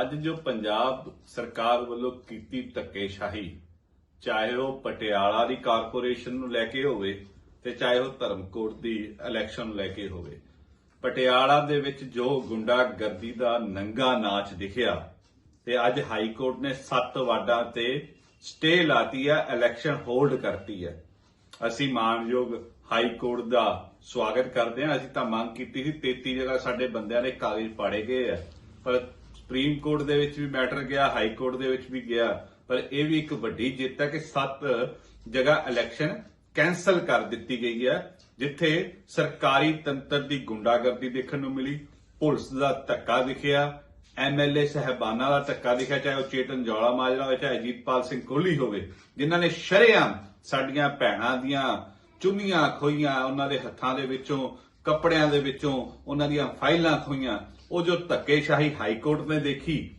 ਅੱਜ ਜੋ ਪੰਜਾਬ ਸਰਕਾਰ ਵੱਲੋਂ ਕੀਤੀ ਧੱਕੇਸ਼ਾਹੀ, ਚਾਹੇ ਉਹ ਪਟਿਆਲਾ ਦੀ ਕਾਰਪੋਰੇਸ਼ਨ ਨੂੰ ਲੈ ਕੇ ਹੋਵੇ ਤੇ ਚਾਹੇ ਉਹ ਧਰਮਕੋਟ ਦੀ ਇਲੈਕਸ਼ਨ ਲੈ ਕੇ ਹੋਵੇ, ਪਟਿਆਲਾ ਦੇ ਵਿੱਚ ਜੋ ਗੁੰਡਾਗਰਦੀ ਦਾ ਨੰਗਾ ਨਾਚ ਦਿਖਿਆ ਤੇ ਅੱਜ ਹਾਈ ਕੋਰਟ ਨੇ 7 ਵਾਰਡਾਂ ਤੇ ਸਟੇ ਲਾਤੀ ਹੈ ਇਲੈਕਸ਼ਨ ਹੋਲਡ ਕਰਤੀ ਹੈ ਅਸੀਂ ਮਾਨਯੋਗ ਹਾਈ ਕੋਰਟ ਦਾ ਸਵਾਗਤ ਕਰਦੇ ਹਾਂ। ਅਸੀਂ ਤਾਂ ਮੰਗ ਕੀਤੀ ਸੀ 33 ਜਗ੍ਹਾ ਸਾਡੇ ਬੰਦਿਆਂ ਨੇ ਕਾਗਜ਼ ਪਾੜੇ ਗਏ ਆ, ਪਰ ਸੁਪਰੀਮ ਕੋਰਟ ਦੇ ਵਿੱਚ ਵੀ ਮੈਟਰ ਗਿਆ, ਹਾਈ ਕੋਰਟ ਦੇ ਵਿੱਚ ਵੀ ਗਿਆ। ਪਰ ਇਹ ਵੀ ਇੱਕ ਵੱਡੀ ਜਿੱਤ ਹੈ ਕਿ 7 ਜਗ੍ਹਾ ਇਲੈਕਸ਼ਨ ਕੈਨਸਲ ਕਰ ਦਿੱਤੀ ਗਈ ਹੈ, ਜਿੱਥੇ ਸਰਕਾਰੀ ਤੰਤਰ ਦੀ ਗੁੰਡਾਗਰਦੀ ਦੇਖਣ ਨੂੰ ਮਿਲੀ, ਪੁਲਿਸ ਦਾ ਧੱਕਾ ਦਿਖਿਆ ਐਮਐਲਏ ਸਹਿਬਾਨਾਂ ਦਾ ਧੱਕਾ ਦਿਖਿਆ, ਚਾਹੇ ਉਹ ਚੇਤਨ ਜੌਲਾ ਮਾਜਰਾ ਹੋਵੇ, ਚਾਹੇ ਅਜੀਤਪਾਲ ਸਿੰਘ ਕੋਹਲੀ ਹੋਵੇ, ਜਿਨ੍ਹਾਂ ਨੇ ਸ਼ਰੇਆਮ ਸਾਡੀਆਂ ਭੈਣਾਂ ਦੀਆਂ ਚੁੰਨੀਆਂ ਖੋਈਆਂ ਉਹਨਾਂ ਦੇ ਹੱਥਾਂ ਦੇ ਵਿੱਚੋਂ, ਕੱਪੜਿਆਂ ਦੇ ਵਿੱਚੋਂ, ਉਹਨਾਂ ਦੀਆਂ ਫਾਈਲਾਂ ਖੋਈਆਂ ਉਹ ਜੋ ਧੱਕੇਸ਼ਾਹੀ ਹਾਈ ਕੋਰਟ ਨੇ ਦੇਖੀ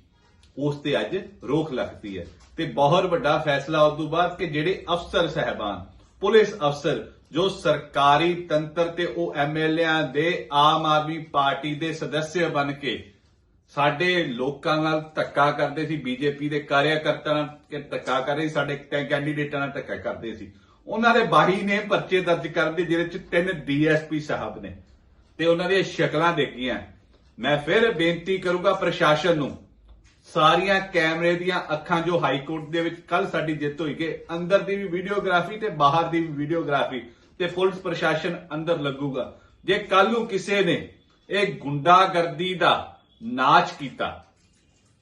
ਉਸ ਤੇ ਅੱਜ ਰੋਕ ਲੱਗਦੀ ਹੈ। ਤੇ ਬਹੁਤ ਵੱਡਾ ਫੈਸਲਾ ਉਸ ਤੋਂ ਬਾਅਦ ਕਿ ਜਿਹੜੇ ਅਫਸਰ ਸਹਿਬਾਨ ਪੁਲਿਸ ਅਫਸਰ ਜੋ ਸਰਕਾਰੀ ਤੰਤਰ ਤੇ ਉਹ ਐਮਐਲਏਆਂ ਦੇ ਆਮ ਆਦਮੀ ਪਾਰਟੀ ਦੇ ਸਦੱਸਿਆ ਬਣ ਕੇ ਸਾਡੇ ਲੋਕਾਂ ਨਾਲ ਧੱਕਾ ਕਰਦੇ ਸੀ ਬੀਜੇਪੀ ਦੇ ਕਾਰਿਆਕਰਤਾਂ ਨਾਲ ਕਿ ਧੱਕਾ ਕਰ ਰਹੇ ਸੀ, ਸਾਡੇ ਕੈਂਡੀਡੇਟਾਂ ਨਾਲ ਧੱਕਾ ਕਰਦੇ ਸੀ। ਉਹਨਾਂ ਦੇ ਬਾਈ ਨੇ ਪਰਚੇ ਦਰਜ ਕਰਦੇ ਜਿਹਦੇ ਚ ਤਿੰਨ ਡੀਐਸਪੀ ਸਾਹਿਬ ਨੇ। ਤੇ ਉਹਨਾਂ ਦੀਆਂ ਸ਼ਕਲਾਂ ਦੇਖੀਆਂ। ਮੈਂ ਫਿਰ ਬੇਨਤੀ ਕਰੂੰਗਾ ਪ੍ਰਸ਼ਾਸਨ ਨੂੰ, ਸਾਰੀਆਂ ਕੈਮਰੇ ਦੀਆਂ ਅੱਖਾਂ ਜੋ ਹਾਈ ਕੋਰਟ ਦੇ ਵਿੱਚ ਕੱਲ ਸਾਡੀ ਜਿੱਤ ਹੋਈ ਕਿ ਅੰਦਰ ਦੀ ਵੀ ਵੀਡੀਓਗ੍ਰਾਫੀ ਤੇ ਬਾਹਰ ਦੀ ਵੀ ਵੀਡੀਓਗ੍ਰਾਫੀ ਤੇ ਪੁਲਿਸ ਪ੍ਰਸ਼ਾਸਨ ਅੰਦਰ ਲੱਗੂਗਾ। ਜੇ ਕੱਲ ਨੂੰ ਕਿਸੇ ਨੇ ਇਹ ਗੁੰਡਾਗਰਦੀ ਦਾ ਨਾਚ ਕੀਤਾ,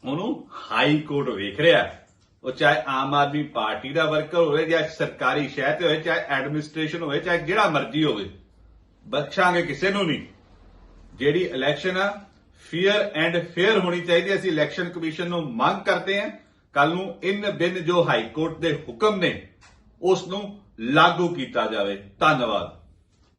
ਉਹਨੂੰ ਹਾਈ ਕੋਰਟ ਵੇਖ ਰਿਹਾ ਉਹ ਚਾਹੇ ਆਮ ਆਦਮੀ ਪਾਰਟੀ ਦਾ ਵਰਕਰ ਹੋਵੇ ਜਾਂ ਸਰਕਾਰੀ ਸ਼ਹਿਰ ਤੇ ਹੋਵੇ, ਚਾਹੇ ਐਡਮਿਨਿਸਟ੍ਰੇਸ਼ਨ ਹੋਵੇ, ਚਾਹੇ ਜਿਹੜਾ ਮਰਜ਼ੀ ਹੋਵੇ, ਬਖਸ਼ਾਂਗੇ ਕਿਸੇ ਨੂੰ ਨਹੀਂ। ਜਿਹੜੀ ਇਲੈਕਸ਼ਨ ਆ ਫੀਅਰ ਐਂਡ ਫੇਅਰ ਹੋਣੀ ਚਾਹੀਦੀ ਹੈ। ਅਸੀਂ ਇਲੈਕਸ਼ਨ ਕਮਿਸ਼ਨ ਨੂੰ ਮੰਗ ਕਰਦੇ ਹਾਂ। ਕੱਲ ਨੂੰ ਇਨ ਬਿਨ ਜੋ ਹਾਈ ਕੋਰਟ ਦੇ ਹੁਕਮ ਨੇ ਉਸ ਨੂੰ ਲਾਗੂ ਕੀਤਾ ਜਾਵੇ। ਧੰਨਵਾਦ।